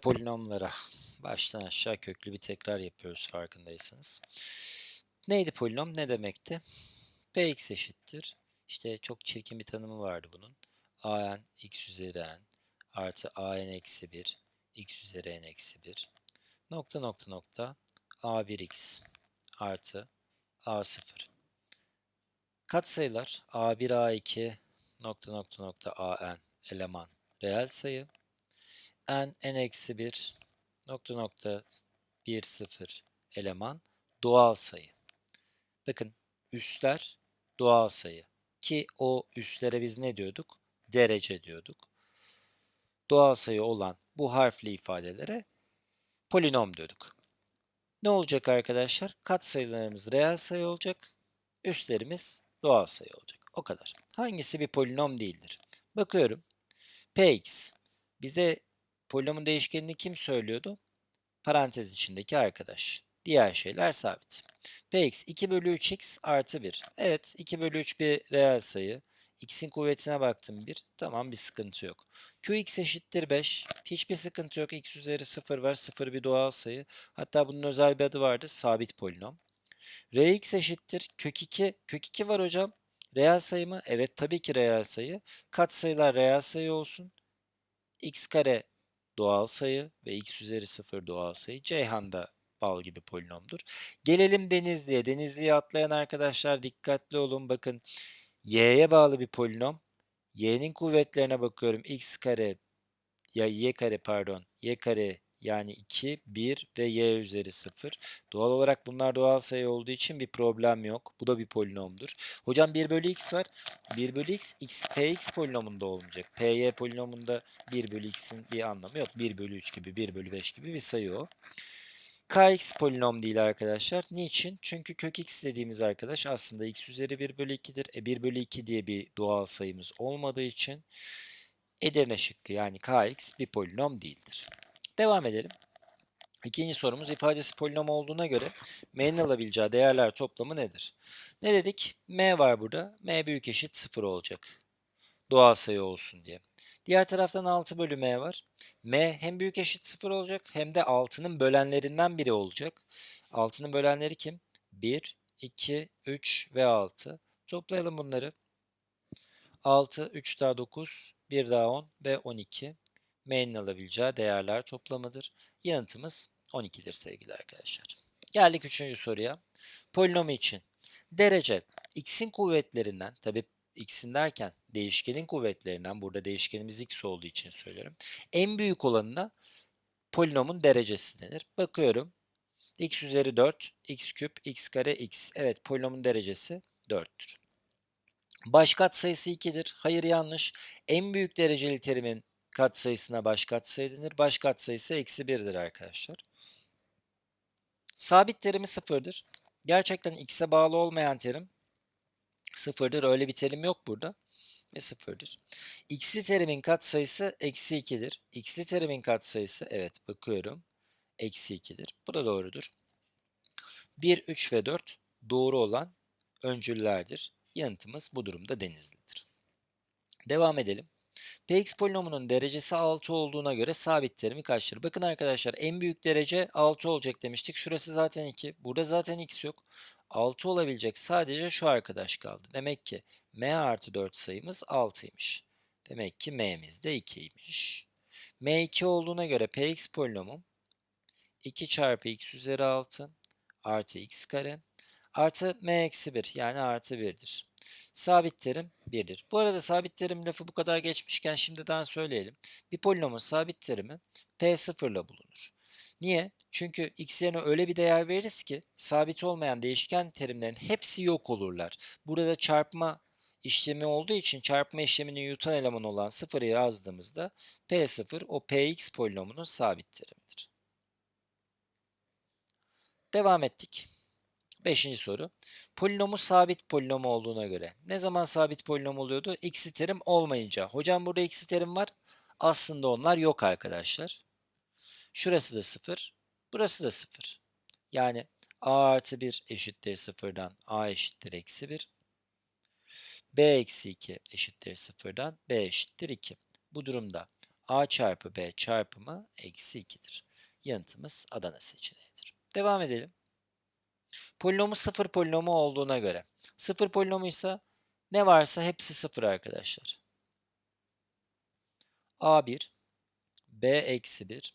polinomlara. Baştan aşağı köklü bir tekrar yapıyoruz farkındaysanız. Neydi polinom? Ne demekti? Px eşittir. İşte çok çirkin bir tanımı vardı bunun. an x üzeri n artı an eksi 1 x üzeri n eksi 1 nokta nokta nokta a1x artı a0 katsayılar a1 a2 nokta nokta nokta an eleman reel sayı n n eksi 1 nokta nokta 1 0 eleman doğal sayı. Bakın üstler doğal sayı ki o üstlere biz ne diyorduk? Derece diyorduk. Doğal sayı olan bu harfli ifadelere polinom diyorduk. Ne olacak arkadaşlar? Katsayılarımız reel sayı olacak. Üstlerimiz doğal sayı olacak. O kadar. Hangisi bir polinom değildir? Bakıyorum. Px bize polinomun değişkenini kim söylüyordu? Parantez içindeki arkadaş. Diğer şeyler sabit. Px 2 bölü 3x artı 1. Evet 2 bölü 3 bir reel sayı. x'in kuvvetine baktım 1. Tamam bir sıkıntı yok. qx eşittir 5. Hiçbir sıkıntı yok. x üzeri 0 var. 0 bir doğal sayı. Hatta bunun özel bir adı vardı. Sabit polinom. rx eşittir. Kök 2. Kök 2 var hocam. Reel sayı mı? Evet tabii ki reel sayı. Katsayılar reel sayı olsun. x kare doğal sayı ve x üzeri 0 doğal sayı. Ceyhan da bal gibi polinomdur. Gelelim Denizli'ye. Denizli'ye atlayan arkadaşlar dikkatli olun. Bakın y'ye bağlı bir polinom. y'nin kuvvetlerine bakıyorum. x kare ya y kare pardon. y kare yani 2, 1 ve y üzeri 0. Doğal olarak bunlar doğal sayı olduğu için bir problem yok. Bu da bir polinomdur. Hocam 1 bölü x var. 1 bölü x, x px polinomunda olmayacak. py polinomunda 1 bölü x'in bir anlamı yok. 1 bölü 3 gibi, 1 bölü 5 gibi bir sayı o. kx polinom değil arkadaşlar. Niçin? Çünkü kök x dediğimiz arkadaş aslında x üzeri 1 bölü 2'dir. E 1 bölü 2 diye bir doğal sayımız olmadığı için Edirne şıkkı yani kx bir polinom değildir. Devam edelim. İkinci sorumuz ifadesi polinom olduğuna göre m'nin alabileceği değerler toplamı nedir? Ne dedik? m var burada. m büyük eşit 0 olacak. Doğal sayı olsun diye. Diğer taraftan 6 bölü m var. m hem büyük eşit 0 olacak hem de 6'nın bölenlerinden biri olacak. 6'nın bölenleri kim? 1, 2, 3 ve 6. Toplayalım bunları. 6, 3 daha 9, 1 daha 10 ve 12 m'nin alabileceği değerler toplamıdır. Yanıtımız 12'dir sevgili arkadaşlar. Geldik üçüncü soruya. Polinomu için derece x'in kuvvetlerinden tabi x'in derken değişkenin kuvvetlerinden burada değişkenimiz x olduğu için söylüyorum. En büyük olanına polinomun derecesi denir. Bakıyorum. x üzeri 4, x küp, x kare, x. Evet polinomun derecesi 4'tür. Baş katsayısı 2'dir. Hayır yanlış. En büyük dereceli terimin katsayısına baş katsayı denir. Baş katsayısı eksi 1'dir arkadaşlar. Sabit terimi sıfırdır. Gerçekten x'e bağlı olmayan terim sıfırdır. Öyle bir terim yok burada. Ve sıfırdır. X'li terimin katsayısı eksi 2'dir. X'li terimin katsayısı evet bakıyorum. Eksi 2'dir. Bu da doğrudur. 1, 3 ve 4 doğru olan öncüllerdir. Yanıtımız bu durumda denizlidir. Devam edelim. Px polinomunun derecesi 6 olduğuna göre sabit terimi kaçtır? Bakın arkadaşlar en büyük derece 6 olacak demiştik. Şurası zaten 2. Burada zaten x yok. 6 olabilecek sadece şu arkadaş kaldı. Demek ki m artı 4 sayımız 6'ymış. Demek ki m'miz de 2'ymiş. m 2 olduğuna göre px polinomum 2 çarpı x üzeri 6 artı x kare artı m eksi 1 yani artı 1'dir. Sabit terim 1'dir. Bu arada sabit terim lafı bu kadar geçmişken şimdiden söyleyelim. Bir polinomun sabit terimi P0 ile bulunur. Niye? Çünkü x yerine öyle bir değer veririz ki sabit olmayan değişken terimlerin hepsi yok olurlar. Burada çarpma işlemi olduğu için çarpma işlemini yutan eleman olan 0'ı yazdığımızda P0 o Px polinomunun sabit terimidir. Devam ettik. Beşinci soru. Polinomu sabit polinom olduğuna göre. Ne zaman sabit polinom oluyordu? X'i terim olmayınca. Hocam burada x'i terim var. Aslında onlar yok arkadaşlar. Şurası da 0. Burası da 0. Yani a artı 1 eşittir 0'dan a eşittir eksi 1. b eksi 2 eşittir 0'dan b eşittir 2. Bu durumda A çarpı B çarpımı eksi 2'dir. Yanıtımız Adana seçeneğidir. Devam edelim. Polinomu sıfır polinomu olduğuna göre. Sıfır polinomuysa ne varsa hepsi sıfır arkadaşlar. A1, B eksi 1,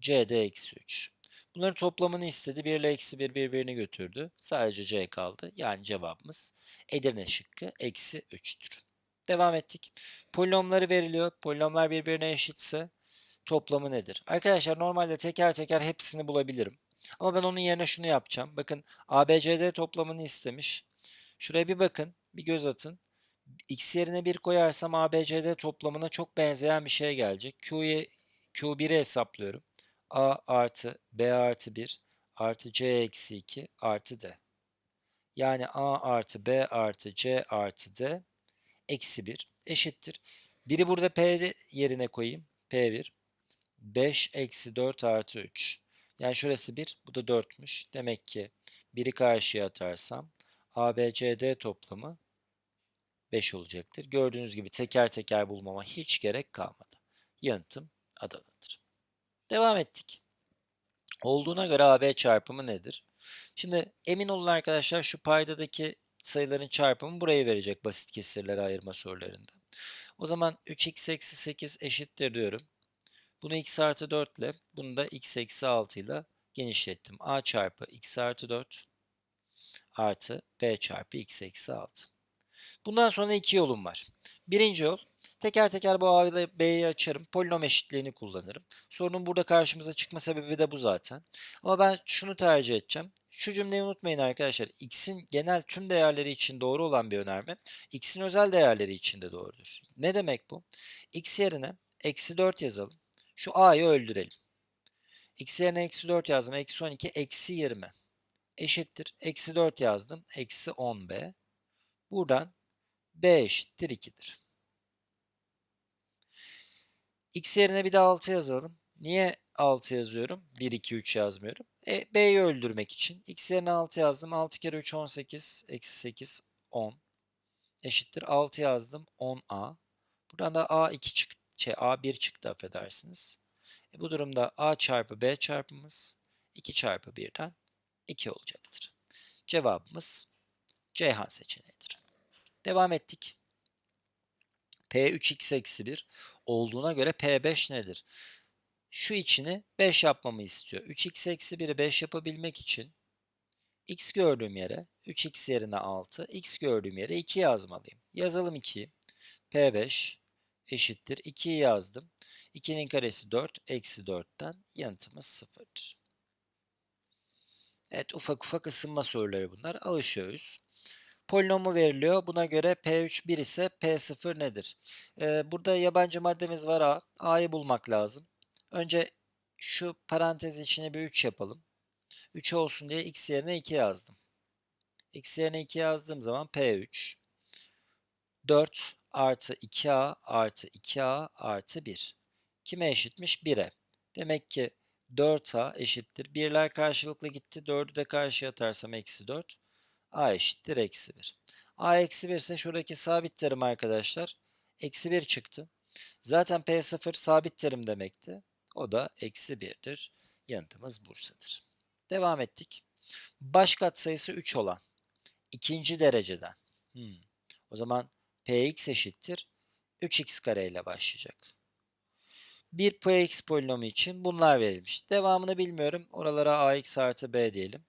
C de eksi 3. Bunların toplamını istedi. 1 ile eksi 1 birbirini götürdü. Sadece C kaldı. Yani cevabımız Edirne şıkkı eksi 3'tür. Devam ettik. Polinomları veriliyor. Polinomlar birbirine eşitse toplamı nedir? Arkadaşlar normalde teker teker hepsini bulabilirim. Ama ben onun yerine şunu yapacağım. Bakın ABCD toplamını istemiş. Şuraya bir bakın. Bir göz atın. X yerine 1 koyarsam ABCD toplamına çok benzeyen bir şey gelecek. Q'yu Q1'i hesaplıyorum. A artı B artı 1 artı C eksi 2 artı D. Yani A artı B artı C artı D eksi 1 eşittir. Biri burada P yerine koyayım. P1. 5 eksi 4 artı 3. Yani şurası 1, bu da 4'müş. Demek ki biri karşıya atarsam ABCD toplamı 5 olacaktır. Gördüğünüz gibi teker teker bulmama hiç gerek kalmadı. Yanıtım Adana'dır. Devam ettik. Olduğuna göre AB çarpımı nedir? Şimdi emin olun arkadaşlar şu paydadaki sayıların çarpımı burayı verecek basit kesirlere ayırma sorularında. O zaman 3x eksi 8 eşittir diyorum. Bunu x artı 4 ile bunu da x eksi 6 ile genişlettim. a çarpı x artı 4 artı b çarpı x eksi 6. Bundan sonra iki yolum var. Birinci yol teker teker bu a ile b'yi açarım. Polinom eşitliğini kullanırım. Sorunun burada karşımıza çıkma sebebi de bu zaten. Ama ben şunu tercih edeceğim. Şu cümleyi unutmayın arkadaşlar. X'in genel tüm değerleri için doğru olan bir önerme, X'in özel değerleri için de doğrudur. Ne demek bu? X yerine eksi 4 yazalım. Şu a'yı öldürelim. X yerine eksi 4 yazdım. Eksi 12 eksi 20 eşittir. Eksi 4 yazdım. Eksi 10b. Buradan b eşittir 2'dir. X yerine bir de 6 yazalım. Niye 6 yazıyorum? 1, 2, 3 yazmıyorum. E, B'yi öldürmek için. X yerine 6 yazdım. 6 kere 3 18. Eksi 8 10. Eşittir. 6 yazdım. 10A. Buradan da A2 çıktı. Şey, A1 çıktı affedersiniz. E, bu durumda A çarpı B çarpımız 2 çarpı 1'den 2 olacaktır. Cevabımız Ceyhan seçeneğidir. Devam ettik. P3x eksi 1 olduğuna göre P5 nedir? Şu içini 5 yapmamı istiyor. 3x eksi 1'i 5 yapabilmek için x gördüğüm yere 3x yerine 6, x gördüğüm yere 2 yazmalıyım. Yazalım 2'yi. P5 eşittir. 2'yi yazdım. 2'nin karesi 4, eksi 4'ten yanıtımız 0'dır. Evet ufak ufak ısınma soruları bunlar. Alışıyoruz. Polinomu veriliyor. Buna göre P3 1 ise P0 nedir? Ee, burada yabancı maddemiz var A. A'yı bulmak lazım. Önce şu parantez içine bir 3 yapalım. 3 olsun diye x yerine 2 yazdım. x yerine 2 yazdığım zaman P3 4 artı 2a artı 2a artı 1. Kime eşitmiş? 1'e. Demek ki 4a eşittir. Birler karşılıklı gitti. 4'ü de karşıya atarsam eksi 4. a eşittir eksi 1. a eksi 1 ise şuradaki sabit terim arkadaşlar. Eksi 1 çıktı. Zaten P0 sabit terim demekti. O da eksi 1'dir. Yanıtımız Bursa'dır. Devam ettik. Baş katsayısı 3 olan ikinci dereceden. Hmm. O zaman Px eşittir 3x kare ile başlayacak. Bir Px polinomu için bunlar verilmiş. Devamını bilmiyorum. Oralara ax artı b diyelim.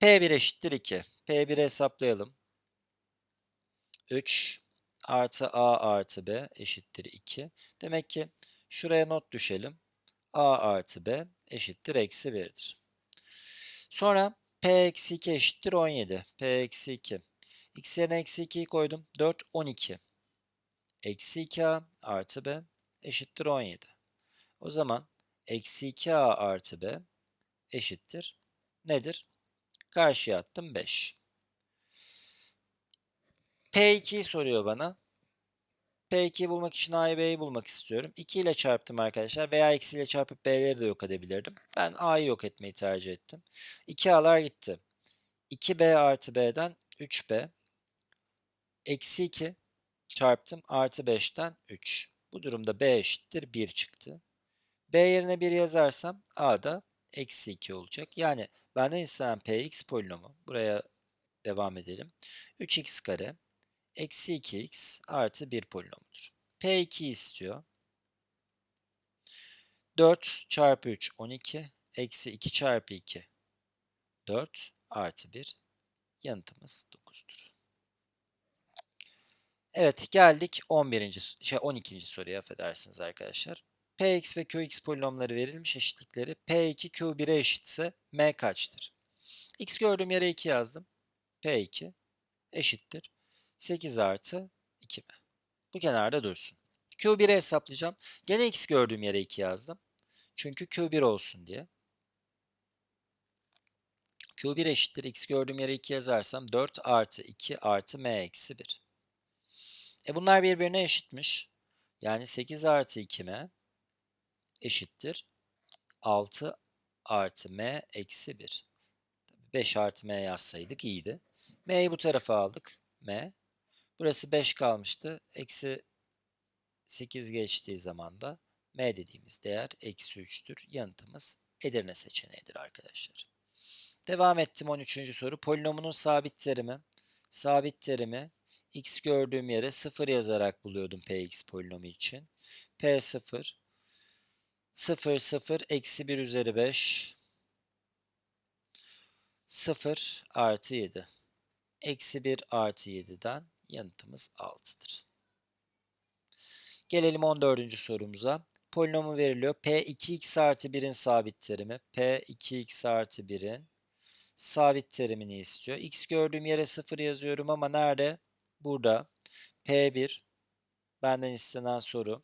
P1 eşittir 2. P1'i hesaplayalım. 3 artı a artı b eşittir 2. Demek ki şuraya not düşelim. a artı b eşittir eksi 1'dir. Sonra p eksi 2 eşittir 17. p eksi 2. x yerine eksi 2'yi koydum. 4, 12. Eksi 2a artı b eşittir 17. O zaman eksi 2a artı b eşittir nedir? Karşıya attım 5. P2'yi soruyor bana. P2'yi bulmak için A'yı B'yi bulmak istiyorum. 2 ile çarptım arkadaşlar. Veya eksi ile çarpıp B'leri de yok edebilirdim. Ben A'yı yok etmeyi tercih ettim. 2 A'lar gitti. 2B artı B'den 3B. Eksi 2 çarptım. Artı 5'ten 3. Bu durumda b eşittir 1 çıktı. b yerine 1 yazarsam a da eksi 2 olacak. Yani benden istenen px polinomu, buraya devam edelim. 3x kare eksi 2x artı 1 polinomudur. p2 istiyor. 4 çarpı 3 12 eksi 2 çarpı 2 4 artı 1 yanıtımız 9'dur. Evet geldik 11. şey 12. soruya affedersiniz arkadaşlar. Px ve Qx polinomları verilmiş eşitlikleri P2 Q1'e eşitse M kaçtır? X gördüğüm yere 2 yazdım. P2 eşittir. 8 artı 2M. Bu kenarda dursun. Q1'i hesaplayacağım. Gene X gördüğüm yere 2 yazdım. Çünkü Q1 olsun diye. Q1 eşittir. X gördüğüm yere 2 yazarsam 4 artı 2 artı M eksi 1. E bunlar birbirine eşitmiş. Yani 8 artı 2M eşittir. 6 artı M eksi 1. 5 artı M yazsaydık iyiydi. M'yi bu tarafa aldık. M. Burası 5 kalmıştı. Eksi 8 geçtiği zaman da M dediğimiz değer eksi 3'tür. Yanıtımız Edirne seçeneğidir arkadaşlar. Devam ettim 13. soru. Polinomunun sabit terimi. Sabit terimi x gördüğüm yere 0 yazarak buluyordum px polinomu için. p0 0 0 eksi 1 üzeri 5 0 artı 7. Eksi 1 artı 7'den yanıtımız 6'dır. Gelelim 14. sorumuza. Polinomu veriliyor. P2x artı 1'in sabit terimi. P2x artı 1'in sabit terimini istiyor. X gördüğüm yere 0 yazıyorum ama nerede? Burada. P1 benden istenen soru.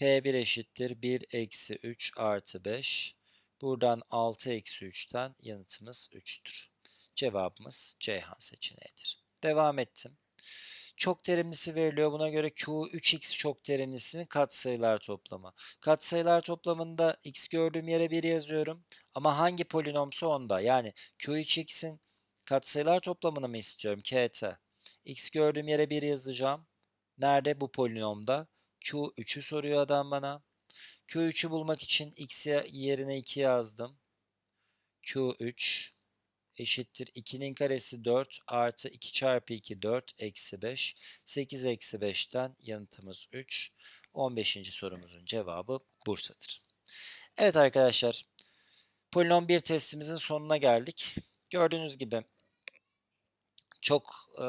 P1 eşittir 1 eksi 3 artı 5. Buradan 6 eksi 3'ten yanıtımız 3'tür. Cevabımız Ceyhan seçeneğidir. Devam ettim. Çok terimlisi veriliyor. Buna göre Q 3x çok terimlisinin katsayılar toplamı. Katsayılar toplamında x gördüğüm yere 1 yazıyorum. Ama hangi polinomsa onda. Yani Q3x'in katsayılar toplamını mı istiyorum? KT. x gördüğüm yere 1 yazacağım. Nerede? Bu polinomda. Q3'ü soruyor adam bana. Q3'ü bulmak için x yerine 2 yazdım. Q3 eşittir 2'nin karesi 4 artı 2 çarpı 2 4 eksi 5. 8 eksi 5'ten yanıtımız 3. 15. sorumuzun cevabı Bursa'dır. Evet arkadaşlar polinom 1 testimizin sonuna geldik. Gördüğünüz gibi çok e,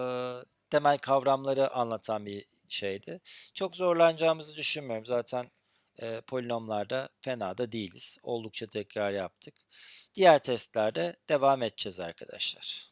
temel kavramları anlatan bir şeydi. Çok zorlanacağımızı düşünmüyorum. Zaten e, polinomlarda fena da değiliz. Oldukça tekrar yaptık. Diğer testlerde devam edeceğiz arkadaşlar.